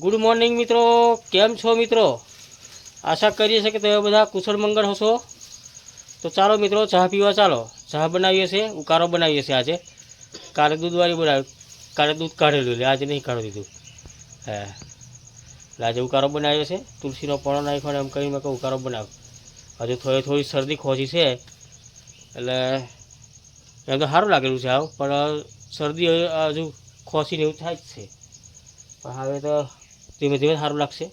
Good morning મિત્રો. કેમ છો, મિત્રો? આશા કરીએ છીએ કે તમે બધા કુશળ મંગળ હશો. તો ચાલો, મિત્રો, ચા પીવા ચાલો. ચા બનાવીએ છીએ. ઉકારો બનાવીએ છીએ આજે. કાલે દૂધવાળી બનાવ્યું કાલે દૂધ કાઢેલું એટલે આજે નહીં કાઢી દીધું. હે. આજે ઉકાળો બનાવીએ છીએ. તુલસીનો પણો નાખ્યો ને એમ કરીને મેં કહું ઉકાળો બનાવ. હજુ થોડી થોડી શરદી ખોજી છે. એટલે એમ તો સારું લાગેલું છે આવું. પણ શરદી હજુ ખોસીને એવું થાય જ છે. પણ હવે તો ધીમે ધીમે સારું લાગશે.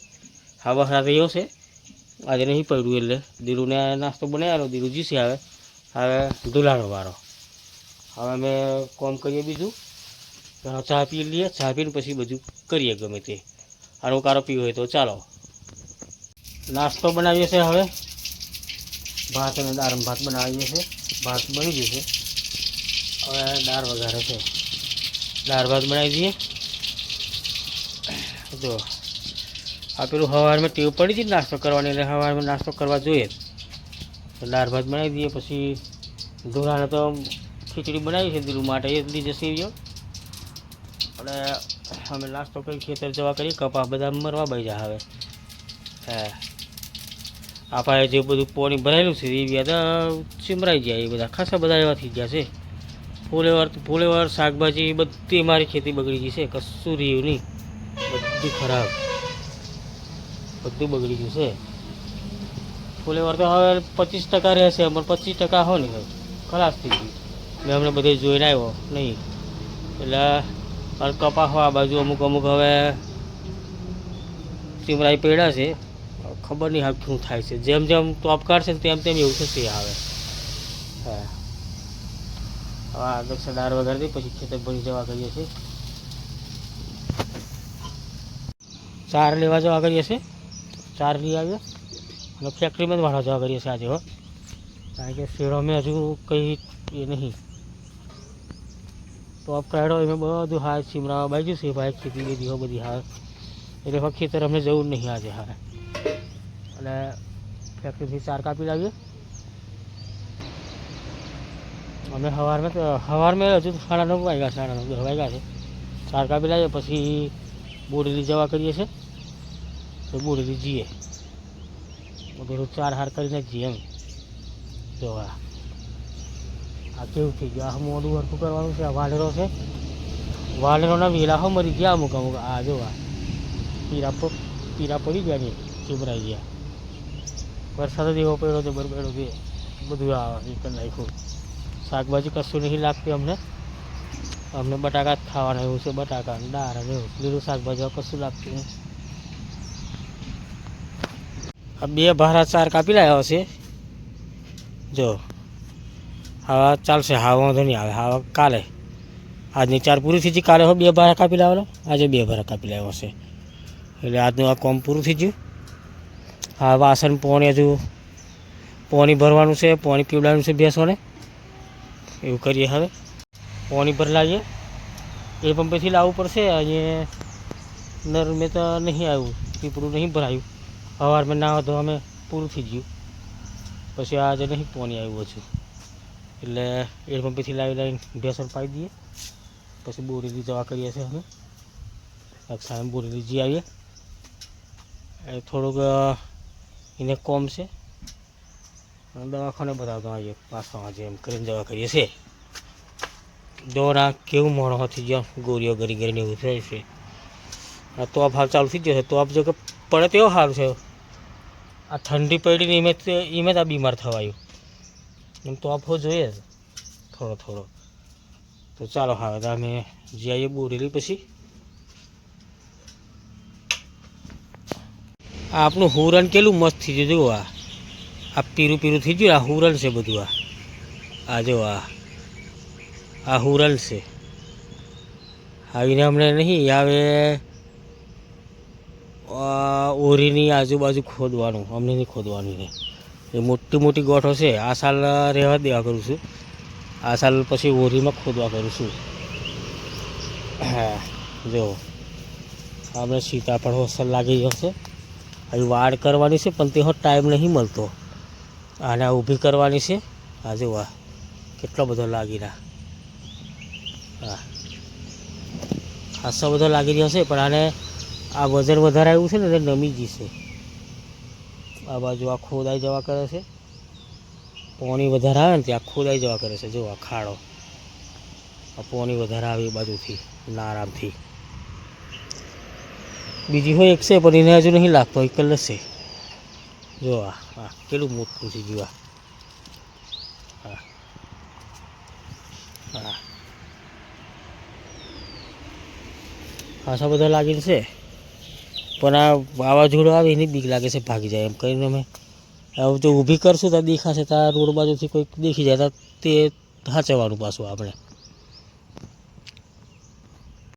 હવા સાથે એવો છે, આજે નહીં પડ્યું એટલે દીરુને નાસ્તો બનાવ્યો દીરુ જીશે હવે. હવે દુલાનો વારો હવે અમે કોમ કરીએ બીજું. ચા પી લઈએ, ચા પીને પછી બધું કરીએ ગમે તે. આનો કારો પીવો હોય તો ચાલો. નાસ્તો બનાવીએ છીએ હવે. ભાત અને દાળ ભાત બનાવીએ છીએ ભાત બની જશે હવે દાળ વઘારે છે. દાળ ભાત બનાવી દઈએ. જો. આ પેલું સવારમાં ટેવ પડી હતી નાસ્તો કરવાની, એટલે સવારમાં નાસ્તો કરવા જોઈએ. તો દાળ ભાત બનાવી દઈએ, પછી ધોરાને તો ખીચડી બનાવી છે દીલું માટે, એ દી જશે રહ્યો અને અમે નાસ્તો કરી, ખેતર જવા કરીએ, કપા બધા મરવા બજા હવે. હે. આપણે જે બધું પાણી ભરાયેલું છે એ બધા ચીમરાઈ જાય એ બધા ખાસા બધા એવા થઈ ગયા છે. ફૂલેવાર ફૂલેવાર, શાકભાજી બધી મારી ખેતી બગડી ગઈ છે, કશું રહ્યું નહીં. બધું ખરાબ. બધું બગડી ગયું છે. ફૂલેવાર તો હવે પચીસ ટકા રહેશે પણ પચીસ ટકા હો ને ખલાસ થઈ ગયું. મેં હમણાં બધે જોઈને આવ્યો, નહીં. એટલે કપા આ બાજુ અમુક અમુક હવે ચીમરાઈ પેડા છે. ખબર નહીં હાલ શું થાય છે. જેમ જેમ ટોપ કાઢશે તેમ તેમ એવું થશે આવે હા. હવે દક્ષિણ દાર વગાડી પછી ખેતર ભરી જવા કરીએ છીએ. ચાર લેવા જવા કરીએ છીએ? ચાર લઈ આવ્યો. અને ફેક્ટરીમાં જ વાળા જવા કરીએ છીએ આજે, હો. કારણ કે શેરોમાં હજુ કંઈ એ નહીં. ટોપ કાઢો એમાં બધું હા ચીમરાવા બાજુ છે, ભાઈ, ખેતી બધી, હો, બધી હા એટલે હવે ખેતર અમને જવું નહીં આજે હા અને ફેક્ટરીથી ચાર કાપી લાવીએ. અમે સવારમાં તો સવારમાં હજુ સાડા નવ વાગ્યા સાડા નવ વાગ્યા છે. ચાર કાપી લાવીએ, પછી બોરેલી જવા કરીએ છીએ. તો બોરેલી જઈએ બધું ચાર હાર કરીને જ જઈએ એમ. જોવા આ. કેવું થઈ ગયું? આ મોડું હરખું કરવાનું છે? આ વાલેરો છે? વાલેરોના વેલા હો મરી ગયા અમુક અમુક. આ જોવા પીરા પ- પીરા પડી ગયા ને ચીમરાઈ ગયા. વરસાદ જ એવો પડ્યો છે, બરબડો છે. બધું આ એ કરી નાખ્યું. શાકભાજી કશું નહીં લાગતી અમને. અમને બટાકા જ ખાવાના એવું છે, બટાકા ને દાળ અને એવું લીલું શાકભાજી હવે કશું લાગતું નહીં. આ બે ભારા ચાર કાપી લાવ્યા છે જો. હા ચાલશે, હા વાંધો નહીં આવે, હા કાલે. આજની ચાર પૂરી થઈ ગઈ, કાલે હો બે ભારા કાપી લાવેલો આજે બે ભારા કાપી લાવ્યો છે એટલે આજનું આ કોમ પૂરું થઈ ગયું. હા, વાસણ, પોણી હજુ. પોણી ભરવાનું છે, પોણી પીવડાવવાનું છે ભેંસોને. એવું કરીએ હવે. પોણી ભર લાવીએ. એ પંપેથી લાવવું પડશે અહીંયા નર મેં તો નહીં આવ્યું, પીપળું નહીં ભરાયું. સવારમાં ના તો અમે પૂરું થઈ ગયું. પછી આજે નહીં પાણી આવ્યું હજુ. એટલે એ પંપેથી લાવી લાવીને ભેંસોને પાઈ દઈએ. પછી બોરેલી જવા કરીએ છીએ અમે. સામે બોરેલી જઈ આવીએ. એ થોડુંક એને કોમ છે. દવાખાને બતાવતો આવીએ, પાછો આજે એમ કરીને દવા કરીએ છીએ. દોરા કેવું મોણો થઈ ગયો, ગોળીઓ ગરી ગરીને એવું થાય છે. આ તોપ હાલ ચાલુ થઈ ગયો છે તોપ જો કે પડે તેવો સારું છે. આ ઠંડી પડીને એમે એમે જ આ બીમાર થવાયું. એમ તો આપવો જોઈએ જ. થોડો થોડો. તો ચાલો, હવે તો અમે જઈએ બોરેલી પછી. આપણું હુરણ કેટલું મસ્ત થઈ ગયું, જુઓ આ. આ પીરું પીરું થઈ ગયું, આ હુરણ છે બધું આ. આ જો આ. આ છે. આવીને અમને નહીં, આવે ઓરીની આજુબાજુ ખોદવાનું અમને નહીં ખોદવાનું છે. એ મોટી મોટી ગોઠો છે. આ સાલ રહેવા દેવા કરું છું. આ સાલ પછી ઓરીમાં ખોદવા કરું છું. હા, જો. આપણે સીતાફળ હોસલ લાગી જશે હજુ વાડ કરવાની છે, પણ તેનો ટાઈમ નહીં મળતો. આને ઊભી કરવાની છે. આ જો વાહ કેટલો બધો લાગી રહ્યા. હા. ખાસો બધો લાગી રહ્યો છે, પણ આને આ વજન વધારે આવ્યું છે ને, એટલે નમી જશે આ બાજુ આ ખોદાઈ જવા કરે છે. પોણી વધારે આવે ને, ત્યાં ખોદાઈ જવા કરે છે. જો આ ખાડો. આ પોણી વધારે આવે એ બાજુથી, નારામથી. બીજી હોય એક છે, પણ એને હજુ નહીં લાગતો, એક લશે જો આ હા કેટલું મોટું છે જીવા હા હા ખાસા બધા લાગેલ છે? પણ આ વાવાઝોડું આવે એની બીક લાગે છે, ભાગી જાય એમ કરીને અમે. હવે જો ઊભી કરશું તો દેખાશે, તો આ રોડ બાજુથી કોઈક દેખી જાય, તો તે સાચવવાનું પાછું આપણે.